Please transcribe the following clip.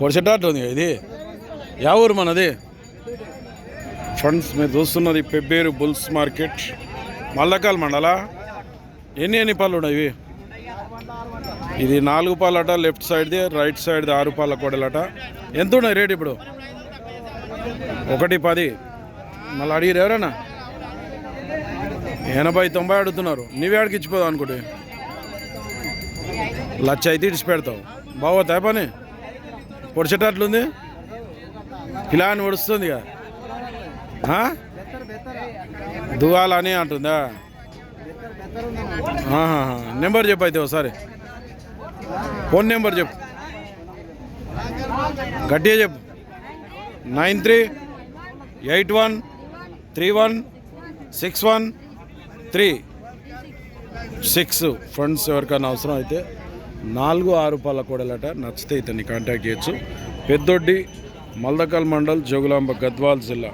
పొడిచేటట్టు ఉంది ఇది? యా ఊరు మనది? ఫ్రెండ్స్ మీరు చూస్తున్నది పెబ్బేరు బుల్స్ మార్కెట్. మల్లకాల్ మండల. ఎన్ని ఎన్ని పళ్ళు ఉన్నాయి ఇది నాలుగు పాలట లెఫ్ట్ సైడ్ది రైట్ సైడ్ది ఆరు పాల కొడలట. ఎంత ఉన్నాయి రేట్ ఇప్పుడు? ఒకటి పది. మళ్ళీ అడిగిరు ఎవరన్నా? ఎనభై తొంభై అడుగుతున్నారు. నీవే ఆడికి అనుకుంటే? లచ్చ అయితే ఇడిచి పెడతావు. బాగోతా పని? పొడిచేటట్లుంది? ఇలా అని ఒడుస్తుంది ఇక అని అంటుందా? నెంబర్ చెప్పు అయితే ఒకసారి. ఫోన్ నెంబర్ చెప్పు. గట్టిగా చెప్పు. Nine three eight one three one six one three. Six. Friends ఎవరికైనా అవసరం అయితే నాలుగు ఆరు పాల నచ్చితే ఇతన్ని కాంటాక్ట్ చేయొచ్చు. పెద్దొడ్డి మల్దకల్ మండల్ జోగులాంబ గద్వాల్ జిల్లా.